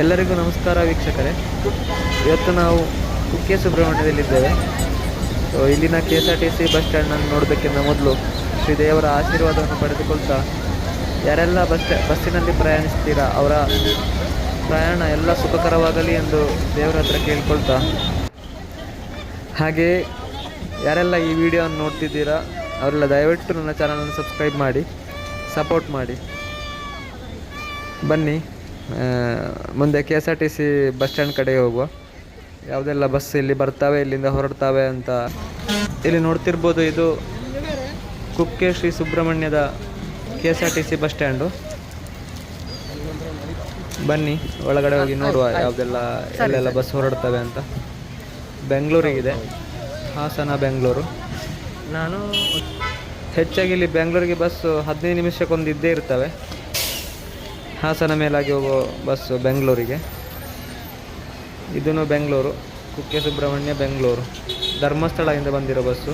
ಎಲ್ಲರಿಗೂ ನಮಸ್ಕಾರ ವೀಕ್ಷಕರೇ. ಇವತ್ತು ನಾವು ಕುಕ್ಕೆ ಸುಬ್ರಹ್ಮಣ್ಯದಲ್ಲಿದ್ದೇವೆ. ಸೊ ಇಲ್ಲಿನ K S R T C bus ಸ್ಟ್ಯಾಂಡನ್ನು ನೋಡೋದಕ್ಕಿಂತ ಮೊದಲು ಶ್ರೀದೇವರ ಆಶೀರ್ವಾದವನ್ನು ಪಡೆದುಕೊಳ್ತಾ ಯಾರೆಲ್ಲ ಬಸ್ ಬಸ್ಸಿನಲ್ಲಿ ಪ್ರಯಾಣಿಸ್ತೀರಾ, ಅವರ ಪ್ರಯಾಣ ಎಲ್ಲ ಸುಖಕರವಾಗಲಿ ಎಂದು ದೇವರ ಹತ್ರ ಕೇಳ್ಕೊಳ್ತಾ. ಹಾಗೆಯೇ ಯಾರೆಲ್ಲ ಈ ವಿಡಿಯೋವನ್ನು ನೋಡ್ತಿದ್ದೀರಾ, ಅವರೆಲ್ಲ ದಯವಿಟ್ಟು ನನ್ನ ಚಾನಲನ್ನು ಸಬ್ಸ್ಕ್ರೈಬ್ ಮಾಡಿ, ಸಪೋರ್ಟ್ ಮಾಡಿ. ಬನ್ನಿ. ಮುಂದೆ K S R T C bus stand ಕಡೆ ಹೋಗುವ. ಯಾವುದೆಲ್ಲ ಬಸ್ ಇಲ್ಲಿ ಬರ್ತಾವೆ ಇಲ್ಲಿಂದ ಹೊರಡ್ತಾವೆ ಅಂತ ಇಲ್ಲಿ ನೋಡ್ತಿರ್ಬೋದು ಇದು Kukke Shri ಸುಬ್ರಹ್ಮಣ್ಯದ K S R T C bus stand ಬನ್ನಿ ಒಳಗಡೆ ಹೋಗಿ ನೋಡುವ ಯಾವುದೆಲ್ಲ ಎಲ್ಲೆಲ್ಲ ಬಸ್ ಹೊರಡ್ತವೆ ಅಂತ. ಬೆಂಗಳೂರಿಗಿದೆ. ಹಾಸನ ಬೆಂಗಳೂರು. ನಾನು ಹೆಚ್ಚಾಗಿ ಇಲ್ಲಿ ಬೆಂಗಳೂರಿಗೆ ಬಸ್ಸು ಹದಿನೈದು ನಿಮಿಷಕ್ಕೊಂದು ಇದ್ದೇ ಇರ್ತವೆ. ಹಾಸನ ಮೇಲಾಗಿ ಹೋಗೋ ಬಸ್ಸು ಬೆಂಗಳೂರಿಗೆ. ಇದೂ ಬೆಂಗಳೂರು, ಕುಕ್ಕೆ ಸುಬ್ರಹ್ಮಣ್ಯ ಬೆಂಗಳೂರು. ಧರ್ಮಸ್ಥಳದಿಂದ ಬಂದಿರೋ ಬಸ್ಸು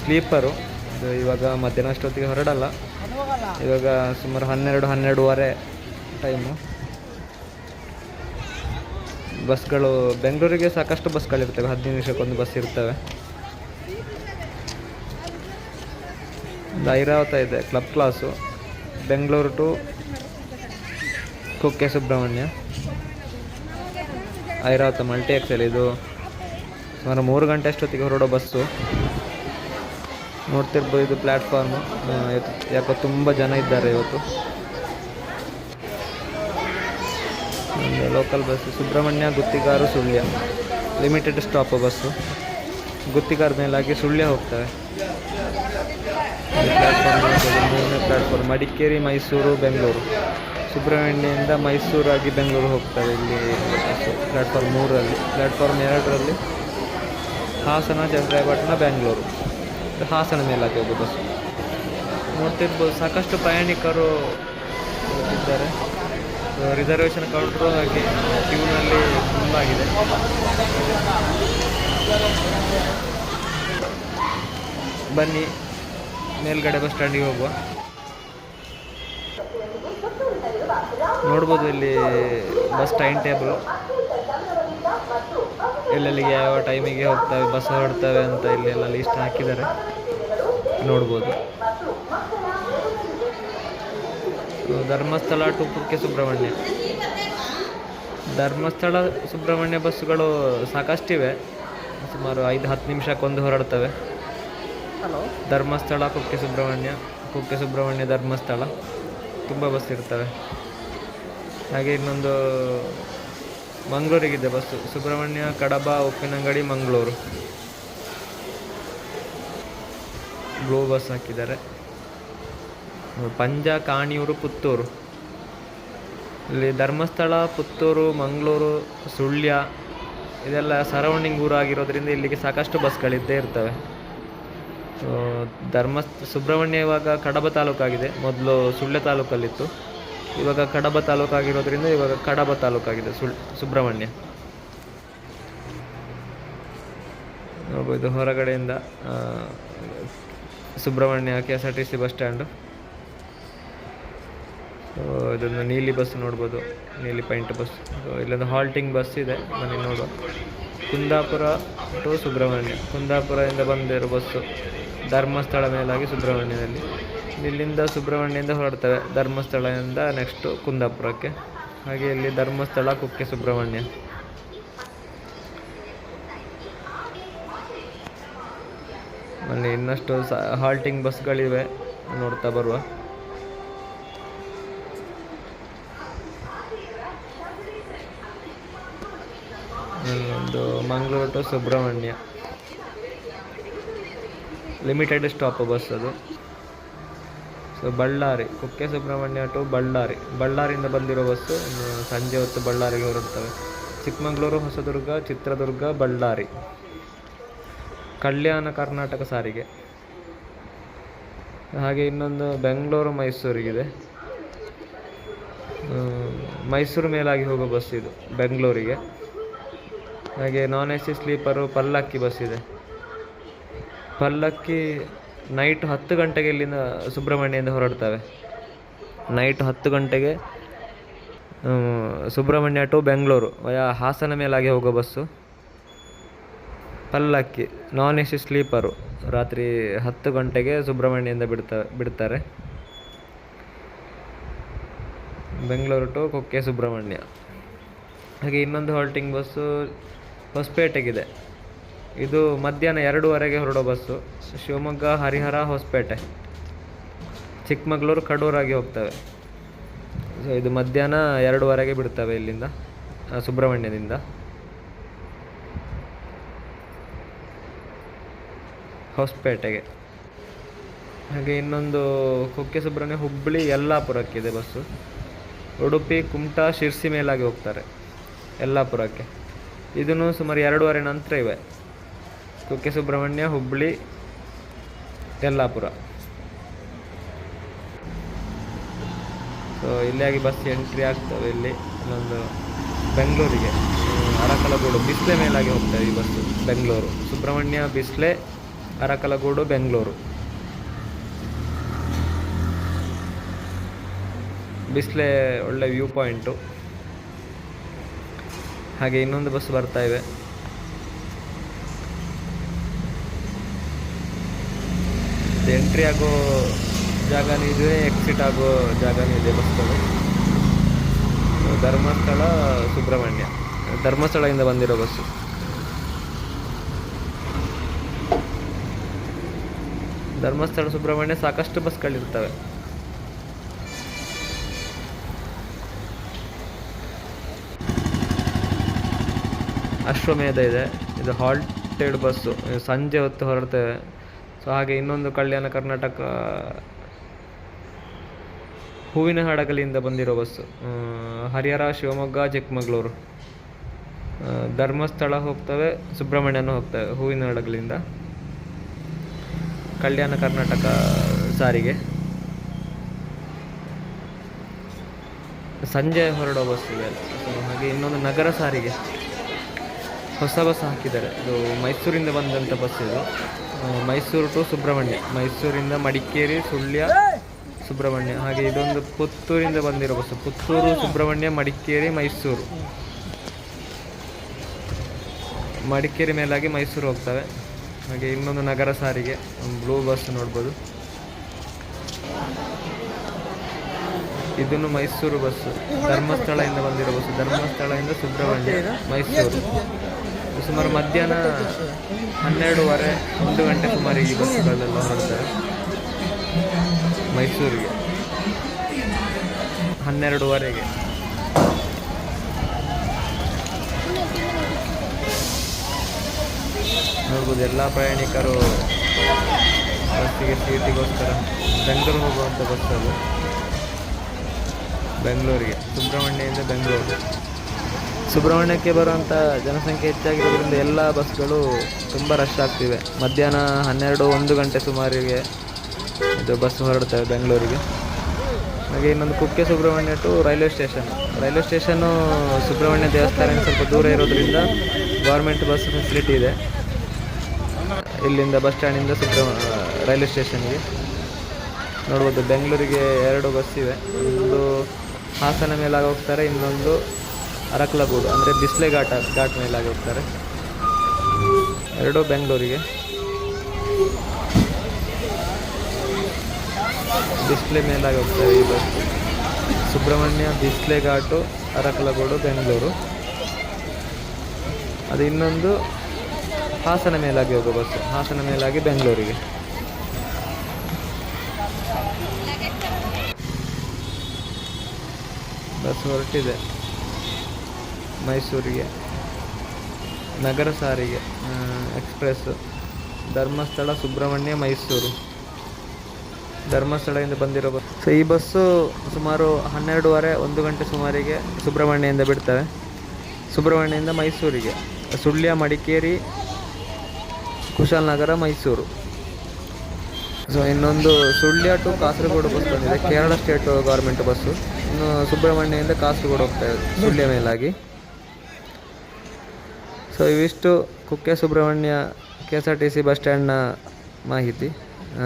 ಸ್ಲೀಪರು ಇದು ಇವಾಗ ಮಧ್ಯಾಹ್ನ ಅಷ್ಟೊತ್ತಿಗೆ ಹೊರಡಲ್ಲ. ಇವಾಗ ಸುಮಾರು ಹನ್ನೆರಡು, ಹನ್ನೆರಡೂವರೆ ಟೈಮು ಬಸ್ಗಳು ಬೆಂಗಳೂರಿಗೆ ಸಾಕಷ್ಟು ಬಸ್ಗಳಿರ್ತವೆ ಹದಿನೈದು ನಿಮಿಷಕ್ಕೊಂದು ಬಸ್ ಇರ್ತವೆ. ಐರಾವತ ಇದೆ club class Bengaluru to Kukke Subrahmanya Airavat multi axle ಇದು. ಸುಮಾರು ಮೂರು ಗಂಟೆ ಅಷ್ಟೊತ್ತಿಗೆ ಹೊರಡೋ ಬಸ್ಸು. ನೋಡ್ತಿರ್ಬೋದು ಇದು ಪ್ಲ್ಯಾಟ್ಫಾರ್ಮು ಯಾಕೋ ತುಂಬ ಜನ ಇದ್ದಾರೆ ಇವತ್ತು. Local bus. Subrahmanya, Guttigaru, Sullia. Limited stop bus. Guttigara ಮೇಲಾಗಿ ಸುಳ್ಯ ಹೋಗ್ತವೆ. ಪ್ಲ್ಯಾಟ್ಫಾರ್ಮ್ ಮೂರನೇ ಮಡಿಕೇರಿ, ಮೈಸೂರು, ಬೆಂಗಳೂರು. ಸುಬ್ರಹ್ಮಣ್ಯದಿಂದ ಮೈಸೂರಾಗಿ ಬೆಂಗಳೂರು ಹೋಗ್ತಾರೆ ಇಲ್ಲಿ ಪ್ಲ್ಯಾಟ್ಫಾರ್ಮ್ ಮೂರಲ್ಲಿ ಪ್ಲ್ಯಾಟ್ಫಾರ್ಮ್ ಎರಡರಲ್ಲಿ ಹಾಸನ, ಚಂದ್ರಾಯಪಟ್ಟಣ, ಬೆಂಗಳೂರು. ಹಾಸನ ಮೇಲಾಗಿ ಹೋಗೋ ಬಸ್ಸು ನೋಡ್ತಿರ್ಬೋದು, ಸಾಕಷ್ಟು ಪ್ರಯಾಣಿಕರು ಇದ್ದಾರೆ. ರಿಸರ್ವೇಷನ್ ಕೌಂಟ್ರು ಹಾಗೆ ಕ್ಯೂನಲ್ಲಿ ತುಂಬ ಆಗಿದೆ. ಬನ್ನಿ, ಮೇಲ್ಗಡೆ ಬಸ್ ಸ್ಟ್ಯಾಂಡಿಗೆ ಹೋಗುವ. ನೋಡ್ಬೋದು ಇಲ್ಲಿ ಬಸ್ ಟೈಮ್ ಟೇಬಲ್ ಎಲ್ಲೆಲ್ಲಿಗೆ ಯಾವ ಟೈಮಿಗೆ ಹೋಗ್ತವೆ ಬಸ್ ಹೊರಡ್ತವೆ ಅಂತ ಇಲ್ಲಿ ಎಲ್ಲ ಲಿಸ್ಟ್ ಹಾಕಿದ್ದಾರೆ. ನೋಡ್ಬೋದು. ಧರ್ಮಸ್ಥಳ ಟು ಕುಕ್ಕೆ ಸುಬ್ರಹ್ಮಣ್ಯ. ಧರ್ಮಸ್ಥಳ ಸುಬ್ರಹ್ಮಣ್ಯ ಬಸ್ಸುಗಳು ಸಾಕಷ್ಟಿವೆ. ಸುಮಾರು ಐದು ಹತ್ತು ನಿಮಿಷಕ್ಕೊಂದು ಹೊರಡ್ತವೆ. ಧರ್ಮಸ್ಥಳ ಕುಕ್ಕೆ ಸುಬ್ರಹ್ಮಣ್ಯ ಕುಕ್ಕೆ ಸುಬ್ರಹ್ಮಣ್ಯ ಧರ್ಮಸ್ಥಳ. ತುಂಬ ಬಸ್ ಇರ್ತವೆ. ಹಾಗೆ ಇನ್ನೊಂದು ಮಂಗಳೂರಿಗಿದೆ bus Subrahmanya, Kadaba, Uppinangady, Mangaluru. Blue bus ಹಾಕಿದ್ದಾರೆ. ಪಂಜ, ಕಾಣಿಯೂರು, ಪುತ್ತೂರು. ಇಲ್ಲಿ ಧರ್ಮಸ್ಥಳ, ಪುತ್ತೂರು, ಮಂಗಳೂರು, ಸುಳ್ಯ, ಇದೆಲ್ಲ ಸರೌಂಡಿಂಗ್ ಊರು ಆಗಿರೋದ್ರಿಂದ ಇಲ್ಲಿಗೆ ಸಾಕಷ್ಟು ಬಸ್ಗಳಿದ್ದೇ ಇರ್ತವೆ. ಧರ್ಮಸ್ಥ ಧರ್ಮ ಸುಬ್ರಹ್ಮಣ್ಯ ಇವಾಗ ಕಡಬ ತಾಲೂಕಾಗಿದೆ. ಮೊದಲು ಸುಳ್ಯ ತಾಲೂಕಲ್ಲಿತ್ತು. ಇವಾಗ ಕಡಬ ತಾಲೂಕಾಗಿರೋದ್ರಿಂದ ಇವಾಗ ಕಡಬ ತಾಲೂಕಾಗಿದೆ ಸುಳ್ ಸುಬ್ರಹ್ಮಣ್ಯ. ನೋಡ್ಬೋದು ಹೊರಗಡೆಯಿಂದ Subrahmanya K S R T C bus stand. ಇದೊಂದು ನೀಲಿ ಬಸ್ ನೋಡ್ಬೋದು, ನೀಲಿ ಪೈಂಟ್ ಬಸ್. ಇಲ್ಲೊಂದು ಹಾಲ್ಟಿಂಗ್ ಬಸ್ ಇದೆ, ಬನ್ನಿ ನೋಡುವ. ಕುಂದಾಪುರ ಟು ಸುಬ್ರಹ್ಮಣ್ಯ. ಕುಂದಾಪುರದಿಂದ ಬಂದಿರೋ ಬಸ್ಸು ಧರ್ಮಸ್ಥಳ ಮೇಲಾಗಿ ಸುಬ್ರಹ್ಮಣ್ಯದಲ್ಲಿ. ಇಲ್ಲಿಂದ ಸುಬ್ರಹ್ಮಣ್ಯದಿಂದ ಹೊರಡ್ತವೆ ಧರ್ಮಸ್ಥಳದಿಂದ ನೆಕ್ಸ್ಟು ಕುಂದಾಪುರಕ್ಕೆ. ಹಾಗೆ ಇಲ್ಲಿ ಧರ್ಮಸ್ಥಳ, ಕುಕ್ಕೆ ಸುಬ್ರಹ್ಮಣ್ಯ. ಅಲ್ಲಿ ಇನ್ನಷ್ಟು ಹಾಲ್ಟಿಂಗ್ ಬಸ್ಗಳಿವೆ ನೋಡ್ತಾ ಬರುವ. ಒಂದು Mangaluru to Subrahmanya. Limited stop bus ಅದು. So Ballari, Kukke Subrahmanya to Ballari. ಬಳ್ಳಾರಿಯಿಂದ ಬಂದಿರೋ ಬಸ್ಸು ಸಂಜೆ ಹೊತ್ತು ಬಳ್ಳಾರಿಗೆ ಹೊರಡ್ತವೆ. ಚಿಕ್ಕಮಗಳೂರು, ಹೊಸದುರ್ಗ, ಚಿತ್ರದುರ್ಗ, ಬಳ್ಳಾರಿ. ಕಲ್ಯಾಣ ಕರ್ನಾಟಕ ಸಾರಿಗೆ. ಹಾಗೆ ಇನ್ನೊಂದು ಬೆಂಗಳೂರು, ಮೈಸೂರಿಗಿದೆ. ಮೈಸೂರು ಮೇಲಾಗಿ ಹೋಗೋ ಬಸ್ ಇದು, ಬೆಂಗಳೂರಿಗೆ. ಹಾಗೆ non A C sleeper Pallakki bus ಇದೆ. ಪಲ್ಲಕ್ಕಿ ನೈಟ್ ಹತ್ತು ಗಂಟೆಗೆ ಇಲ್ಲಿಂದ ಸುಬ್ರಹ್ಮಣ್ಯದಿಂದ ಹೊರಡ್ತವೆ. ನೈಟ್ ಹತ್ತು ಗಂಟೆಗೆ ಸುಬ್ರಹ್ಮಣ್ಯ ಟು ಬೆಂಗಳೂರು, ವಯಾ ಹಾಸನ ಮೇಲಾಗಿ ಹೋಗೋ ಬಸ್ಸು. ಪಲ್ಲಕ್ಕಿ ನಾನ್ ಎ ಸಿ ಸ್ಲೀಪರು ರಾತ್ರಿ ಹತ್ತು ಗಂಟೆಗೆ ಸುಬ್ರಹ್ಮಣ್ಯದಿಂದ ಬಿಡ್ತಾ, ಬಿಡ್ತಾರೆ. ಬೆಂಗಳೂರು ಟು ಕೊಕ್ಕೆ ಸುಬ್ರಹ್ಮಣ್ಯ. ಹಾಗೆ ಇನ್ನೊಂದು ಹಾಲ್ಟಿಂಗ್ ಬಸ್ಸು ಹೊಸಪೇಟೆಗಿದೆ. ಇದು ಮಧ್ಯಾಹ್ನ ಎರಡೂವರೆಗೆ ಹೊರಡೋ ಬಸ್ಸು. ಶಿವಮೊಗ್ಗ ಹರಿಹರ ಹೊಸಪೇಟೆ. ಚಿಕ್ಕಮಗಳೂರು ಕಡೂರಾಗಿ ಹೋಗ್ತವೆ. ಸೊ ಇದು ಮಧ್ಯಾಹ್ನ ಎರಡೂವರೆಗೆ ಬಿಡ್ತವೆ ಇಲ್ಲಿಂದ ಸುಬ್ರಹ್ಮಣ್ಯದಿಂದ. ಹೊಸಪೇಟೆಗೆ. ಹಾಗೆ ಇನ್ನೊಂದು ಕುಕ್ಕೆ ಸುಬ್ರಹ್ಮಣ್ಯ ಹುಬ್ಬಳ್ಳಿ ಯಲ್ಲಾಪುರಕ್ಕಿದೆ ಬಸ್ಸು. ಉಡುಪಿ, ಕುಮಟಾ, ಶಿರ್ಸಿ ಮೇಲಾಗಿ ಹೋಗ್ತಾರೆ ಯಲ್ಲಾಪುರಕ್ಕೆ. ಇದನ್ನು ಸುಮಾರು ಎರಡೂವರೆ ನಂತರ ಇವೆ. ಕುಕ್ಕೆ ಸುಬ್ರಹ್ಮಣ್ಯ ಹುಬ್ಬಳ್ಳಿ ಯಲ್ಲಾಪುರ ಸೊ ಇಲ್ಲಿಯಾಗಿ ಬಸ್ ಎಂಟ್ರಿ ಆಗ್ತವೆ ಇಲ್ಲಿ. ಇನ್ನೊಂದು ಬೆಂಗಳೂರಿಗೆ. ಅರಕಲಗೂಡು, ಬಿಸ್ಲೆ ಮೇಲಾಗಿ ಹೋಗ್ತವೆ ಈ ಬಸ್ಸು ಬೆಂಗಳೂರು. ಸುಬ್ರಹ್ಮಣ್ಯ, ಬಿಸ್ಲೆ, ಅರಕಲಗೂಡು, ಬೆಂಗಳೂರು. ಬಿಸ್ಲೆ ಒಳ್ಳೆ ವ್ಯೂ ಪಾಯಿಂಟು ಹಾಗೆ ಇನ್ನೊಂದು ಬಸ್ ಬರ್ತಾ ಇವೆ ಎಂಟ್ರಿ ಆಗೋ ಜಾಗನೂ ಇದೆ ಎಕ್ಸಿಟ್ ಆಗೋ ಜಾಗನೂ ಇದೆ ಬಸ್ಗಳು ಧರ್ಮಸ್ಥಳ, ಸುಬ್ರಹ್ಮಣ್ಯ. ಧರ್ಮಸ್ಥಳದಿಂದ ಬಂದಿರೋ ಬಸ್ಸು ಧರ್ಮಸ್ಥಳ, ಸುಬ್ರಹ್ಮಣ್ಯ ಸಾಕಷ್ಟು ಬಸ್ಗಳಿರ್ತವೆ ಅಶ್ವಮೇಧ ಇದೆ. ಇದು ಹಾಲ್ಟೆಡ್ ಬಸ್ಸು ಸಂಜೆ ಹೊತ್ತು ಹೊರಡ್ತೇವೆ. ಸೊ ಹಾಗೆ ಇನ್ನೊಂದು ಕಲ್ಯಾಣ ಕರ್ನಾಟಕ ಹೂವಿನ ಹಡಗಲಿಯಿಂದ ಬಂದಿರೋ ಬಸ್ಸು. ಹರಿಹರ, ಶಿವಮೊಗ್ಗ, ಚಿಕ್ಕಮಗಳೂರು. ಧರ್ಮಸ್ಥಳ ಹೋಗ್ತವೆ, ಸುಬ್ರಹ್ಮಣ್ಯನೂ ಹೋಗ್ತವೆ ಹೂವಿನ ಹಡಗಲಿಂದ ಕಲ್ಯಾಣ ಕರ್ನಾಟಕ ಸಾರಿಗೆ. ಸಂಜೆ ಹೊರಡೋ ಬಸ್ ಇದೆ ಹಾಗೆ ಇನ್ನೊಂದು ನಗರ ಸಾರಿಗೆ. ಹೊಸ ಬಸ್ ಹಾಕಿದ್ದಾರೆ. ಇದು ಮೈಸೂರಿಂದ ಬಂದಂಥ ಬಸ್ ಇದು. ಮೈಸೂರು ಟು ಸುಬ್ರಹ್ಮಣ್ಯ. ಮೈಸೂರಿಂದ ಮಡಿಕೇರಿ, ಸುಳ್ಯ, ಸುಬ್ರಹ್ಮಣ್ಯ. ಹಾಗೆ ಇದೊಂದು ಪುತ್ತೂರಿಂದ ಬಂದಿರೋ ಬಸ್ಸು ಪುತ್ತೂರು, ಸುಬ್ರಹ್ಮಣ್ಯ, ಮಡಿಕೇರಿ, ಮೈಸೂರು. ಮಡಿಕೇರಿ ಮೇಲಾಗಿ ಮೈಸೂರು ಹೋಗ್ತವೆ. ಹಾಗೆ ಇನ್ನೊಂದು ನಗರ ಸಾರಿಗೆ. ಒಂದು ಬ್ಲೂ ಬಸ್ ನೋಡ್ಬೋದು. ಇದನ್ನು ಮೈಸೂರು ಬಸ್ಸು ಧರ್ಮಸ್ಥಳದಿಂದ ಬಂದಿರೋ ಬಸ್ಸು ಧರ್ಮಸ್ಥಳದಿಂದ ಸುಬ್ರಹ್ಮಣ್ಯ, ಮೈಸೂರು. ಸುಮಾರು ಮಧ್ಯಾಹ್ನ ಹನ್ನೆರಡೂವರೆ, ಒಂದು ಗಂಟೆ ಸುಮಾರು ಈ ಬಸ್ಸುಗಳೆಲ್ಲ ಹೊರಡ್ತಾರೆ. ಮೈಸೂರಿಗೆ. ಹನ್ನೆರಡೂವರೆಗೆ. ನೋಡ್ಬೋದು ಎಲ್ಲ ಪ್ರಯಾಣಿಕರು ಬಸ್ಸಿಗೆ ಸೀಟಿಗೋಸ್ಕರ ಬೆಂಗಳೂರು ಹೋಗುವಂಥ ಬಸ್ ಅದು ಬೆಂಗಳೂರಿಗೆ, ಸುಬ್ರಹ್ಮಣ್ಯದಿಂದ ಬೆಂಗಳೂರು. ಸುಬ್ರಹ್ಮಣ್ಯಕ್ಕೆ ಬರುವಂಥ ಜನಸಂಖ್ಯೆ ಹೆಚ್ಚಾಗಿರೋದ್ರಿಂದ ಎಲ್ಲ ಬಸ್ಗಳು ತುಂಬ ರಶ್ ಆಗ್ತಿವೆ. ಮಧ್ಯಾಹ್ನ ಹನ್ನೆರಡು ಒಂದು ಗಂಟೆ ಸುಮಾರಿಗೆ ಇದು ಬಸ್ ಹೊರಡ್ತವೆ ಬೆಂಗಳೂರಿಗೆ. ಹಾಗೆ ಇನ್ನೊಂದು Kukke Subrahmanya to railway station. Railway station Subrahmanya ದೇವಸ್ಥಾನ ಸ್ವಲ್ಪ ದೂರ ಇರೋದ್ರಿಂದ ಗೌರ್ಮೆಂಟ್ ಬಸ್ ಫೆಸಿಲಿಟಿ ಇದೆ. ಇಲ್ಲಿಂದ ಬಸ್ ಸ್ಟ್ಯಾಂಡಿಂದ ಸುಬ್ರಹ್ಮಣ್ಯ ರೈಲ್ವೆ ಸ್ಟೇಷನ್ಗೆ. ನೋಡ್ಬೋದು ಬೆಂಗಳೂರಿಗೆ ಎರಡು ಬಸ್ ಇವೆ. ಒಂದು ಹಾಸನ ಮೇಲಾಗಿ ಹೋಗ್ತಾರೆ ಇನ್ನೊಂದು ಅರಕಲಗೂಡು, ಅಂದರೆ ಬಿಸ್ಲೆ ಘಾಟ ಘಾಟ್ ಮೇಲಾಗಿ ಹೋಗ್ತಾರೆ. ಎರಡೂ ಬೆಂಗಳೂರಿಗೆ. ಬಿಸ್ಲೆ ಮೇಲಾಗಿ ಹೋಗ್ತಾರೆ ಈ ಬಸ್ ಸುಬ್ರಹ್ಮಣ್ಯ ಬಿಸ್ಲೆ ಘಾಟು ಅರಕಲಗೂಡು, ಬೆಂಗಳೂರು. ಅದು ಇನ್ನೊಂದು ಹಾಸನ ಮೇಲಾಗಿ ಹೋಗೋ ಬಸ್ಸು. ಹಾಸನ ಮೇಲಾಗಿ ಬೆಂಗಳೂರಿಗೆ. ಬಸ್ ಹೊರಟಿದೆ. ಮೈಸೂರಿಗೆ, ನಗರ ಸಾರಿಗೆ ಎಕ್ಸ್ಪ್ರೆಸ್, ಧರ್ಮಸ್ಥಳ, ಸುಬ್ರಹ್ಮಣ್ಯ, ಮೈಸೂರು. ಧರ್ಮಸ್ಥಳದಿಂದ ಬಂದಿರೋ ಬಸ್. ಸೊ ಈ ಬಸ್ಸು ಸುಮಾರು ಹನ್ನೆರಡೂವರೆ, ಒಂದು ಗಂಟೆ ಸುಮಾರಿಗೆ ಸುಬ್ರಹ್ಮಣ್ಯದಿಂದ ಬಿಡ್ತವೆ. ಸುಬ್ರಹ್ಮಣ್ಯದಿಂದ ಮೈಸೂರಿಗೆ. ಸುಳ್ಯ, ಮಡಿಕೇರಿ, ಕುಶಾಲನಗರ, ಮೈಸೂರು. ಸೊ ಇನ್ನೊಂದು ಸುಳ್ಯ ಟು ಕಾಸರಗೋಡು ಬಸ್ ಬಂದಿದೆ. Kerala state government bus. ಇನ್ನು ಸುಬ್ರಹ್ಮಣ್ಯದಿಂದ ಕಾಸರಗೋಡು ಹೋಗ್ತಾ ಇದೆ, ಸುಳ್ಯ ಮೇಲಾಗಿ. ಸೊ ಇವಿಷ್ಟು Kukke Subrahmanya K S R T C bus ಸ್ಟ್ಯಾಂಡ್ನ ಮಾಹಿತಿ. ಆ,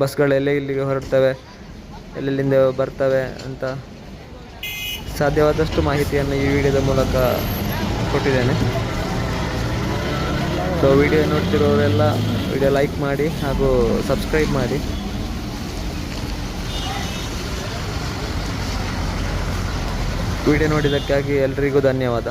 ಬಸ್ಗಳು ಎಲ್ಲೇ ಇಲ್ಲಿಗೆ ಹೊರಡ್ತವೆ ಎಲ್ಲೆಲ್ಲಿಂದ ಬರ್ತವೆ ಅಂತ ಸಾಧ್ಯವಾದಷ್ಟು ಮಾಹಿತಿಯನ್ನು ಈ ವಿಡಿಯೋದ ಮೂಲಕ ಕೊಟ್ಟಿದ್ದೇನೆ. ಸೊ ವಿಡಿಯೋ ನೋಡ್ತಿರೋರೆಲ್ಲ ವಿಡಿಯೋ ಲೈಕ್ ಮಾಡಿ ಹಾಗೂ ಸಬ್ಸ್ಕ್ರೈಬ್ ಮಾಡಿ. ವಿಡಿಯೋ ನೋಡಿದ್ದಕ್ಕಾಗಿ ಎಲ್ರಿಗೂ ಧನ್ಯವಾದ.